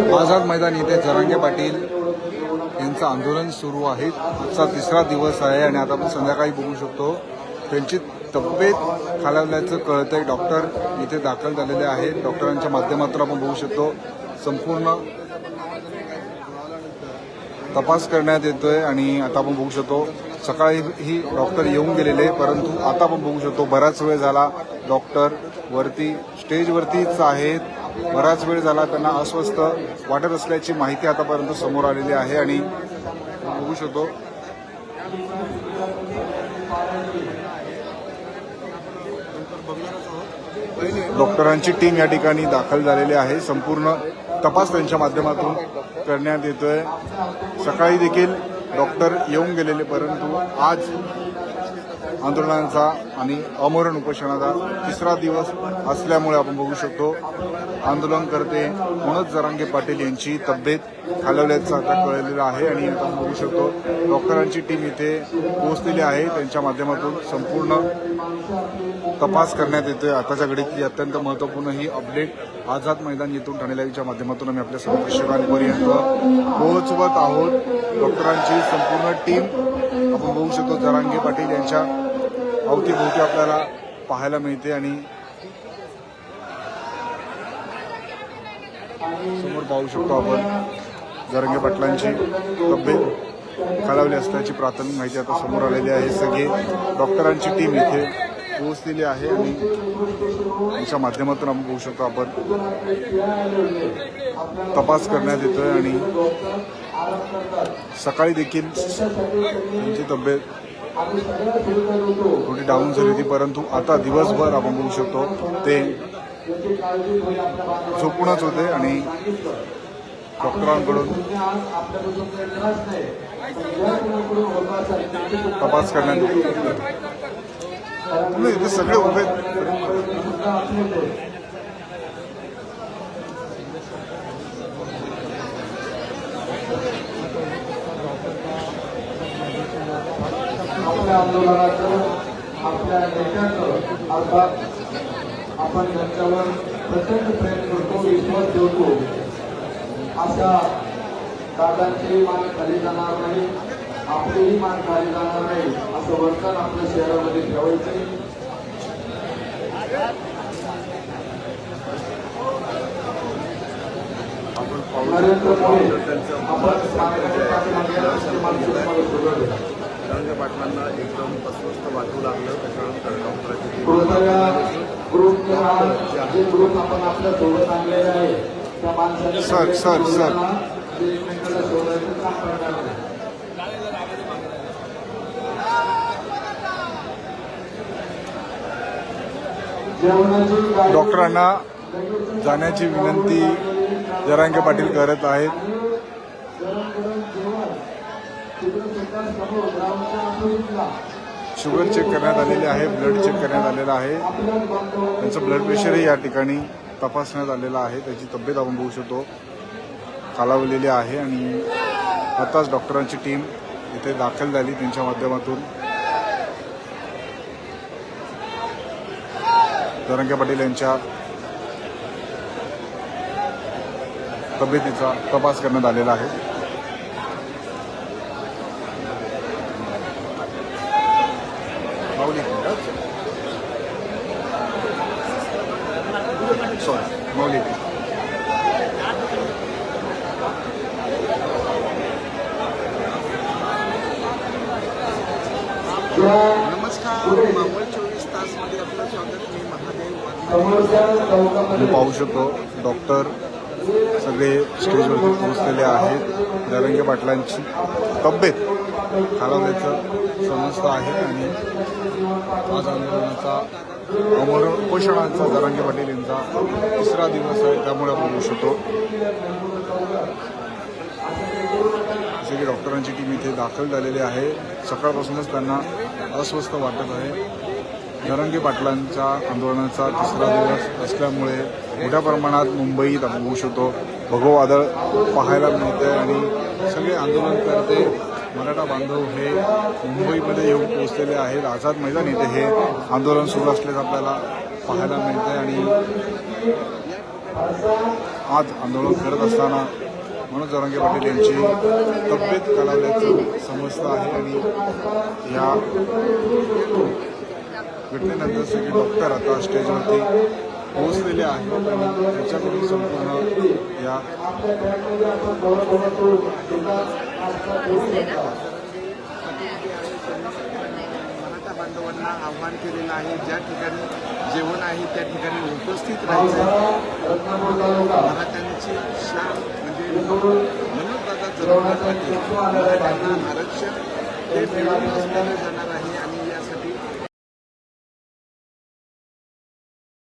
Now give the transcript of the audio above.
आझाद मैदान येथे जरांगे पाटील यांचं आंदोलन सुरू आहे. आजचा तिसरा दिवस आहे आणि आता आपण संध्याकाळी बघू शकतो. त्यांची तब्येत खालावल्याचं कळतंय. डॉक्टर इथे दाखल झालेले आहेत. डॉक्टरांच्या माध्यमातून आपण बघू शकतो. संपूर्ण तपास करण्यात येतोय आणि आता आपण बघू शकतो. सकाळी ही डॉक्टर येऊन गेलेले परंतु आता आपण बघू शकतो बराच वेळ झाला. डॉक्टर वरती स्टेजवरतीच आहेत. बराच वेळ झाला त्यांना अस्वस्थ वाटत असल्याची माहिती आतापर्यंत समोर आलेली आहे आणि बघू शकतो. डॉक्टरांची टीम या ठिकाणी दाखल झालेली आहे. संपूर्ण तपास त्यांच्या माध्यमातून करण्यात येतोय. सकाळी देखील डॉक्टर येऊन गेलेले परंतु आज आंदोलनांचा आणि अमरण उपोषणाचा तिसरा दिवस असल्यामुळे आपण बघू शकतो. आंदोलनकर्ते मनोज जरांगे पाटील यांची तब्येत खालवल्याचं आता कळलेलं आहे आणि आपण बघू शकतो डॉक्टरांची टीम इथे पोहोचलेली आहे. त्यांच्या माध्यमातून संपूर्ण तपास करण्यात येतोय. आताच्या घडीतली अत्यंत महत्त्वपूर्ण ही अपडेट आझाद मैदान येथून ठाणे लाईव्हच्या माध्यमातून आम्ही आपल्या सर्व प्रेक्षकांपर्यंत पोहोचवत आहोत. डॉक्टरांची संपूर्ण टीम आपण बघू शकतो जरांगे पाटील यांच्या अवतीभोवती आपल्याला पाहायला मिळते आणि समोर पाहू शकतो आपण जरंगे पाटलांची तब्येत खालावली असल्याची प्राथमिक माहिती आता समोर आलेली आहे. सगळे डॉक्टरांची टीम इथे पोहोचलेली आहे आणि त्यांच्या माध्यमातून आपण बघू शकतो आपण. तपास करण्यात येतोय आणि सकाळी देखील त्यांची तब्येत थोडी डाऊन झाली होती परंतु आता दिवसभर आपण बघू शकतो ते झोपूनच होते आणि डॉक्टरांकडून तपास करण्यात इथे सगळे उभे आपल्या आंदोलनाचं आपल्या नेत्याचं अर्थात आपण त्यांच्यावर प्रचंड प्रेम करतो विश्वास ठेवतो. अशा दादांचीही मान खाली जाणार नाही आपलीही मान खाली जाणार नाही असं वर्तन आपल्या शहरामध्ये ठेवायचे आपण पाहू नरेंद्र शकतो मोदी त्यांचं आपण पाटलांना एकदम अस्वस्थ वाटू लागलं त्याच्यानंतर डॉक्टरांची टीम कृपया ग्रुपचे जे ग्रुप आपण आपल्यासोबत आणलेले आहे त्या माणसाने सर, सर, सर. डॉक्टरांना जाण्याची विनंती जरांगे पाटील करत आहेत. शुगर चेक करण्यात आलेले आहे ब्लड चेक करण्यात आलेलं आहे. त्यांचं ब्लड प्रेशरही या ठिकाणी तपासण्यात आलेलं आहे. त्याची तब्येत आपण बघू शकतो. खालावलेली आहे आणि आताच डॉक्टरांची टीम इथे दाखल झाली त्यांच्या माध्यमातून. जरंगे पाटील यांच्या तब्येतीचा तपास करण्यात आलेला आहे. माऊली सॉरी मौली नमस्कार मावळ चोवीस तासमध्ये आपलं स्वागत. मी महादेव वर्मा. समोरच्या आपण चौकामध्ये पाहू शकतो डॉक्टर सगळे स्टेजवरती पोहोचलेले आहेत. जरंगे पाटलांची तब्येत खालावल्याचं समजतं आहे आणि आज आंदोलनाचा अमर उपोषणाचा जरांगे पाटील यांचा तिसरा दिवस आहे त्यामुळे आपण बोलू शकतो. जसे की डॉक्टरांची टीम इथे दाखल झालेली आहे. सकाळपासूनच त्यांना अस्वस्थ वाटत आहे. नरंगी पाटलांच्या आंदोलनाचा तिसरा दिवस असल्यामुळे मोठ्या प्रमाणात मुंबईत आपण बघू शकतो. भगव वादळ पाहायला मिळते आणि सगळे आंदोलनकर्ते मराठा बांधव हे मुंबईमध्ये येऊन पोहोचलेले आहेत. आझाद मैदान इथे हे आंदोलन सुरू असल्याचं आपल्याला पाहायला मिळते आणि आज आंदोलन करत असताना मनोज जरांगे पाटील यांची तब्येत कलावल्याचं समजतं आहे आणि या घटनेनंतर सगळे डॉक्टर आता स्टेजवरती पोहोचलेले आहे. त्याच्याकडून संपूर्ण या मराठा बांधवांना आव्हान केलेलं आहे. ज्या ठिकाणी जेवण आहे त्या ठिकाणी उपस्थित राहायचं. मराठ्यांची शान म्हणजे मनोजदादा जगवण्यासाठी मराठ्यांना आरक्षण हे मिळवूनच जाणार आहे.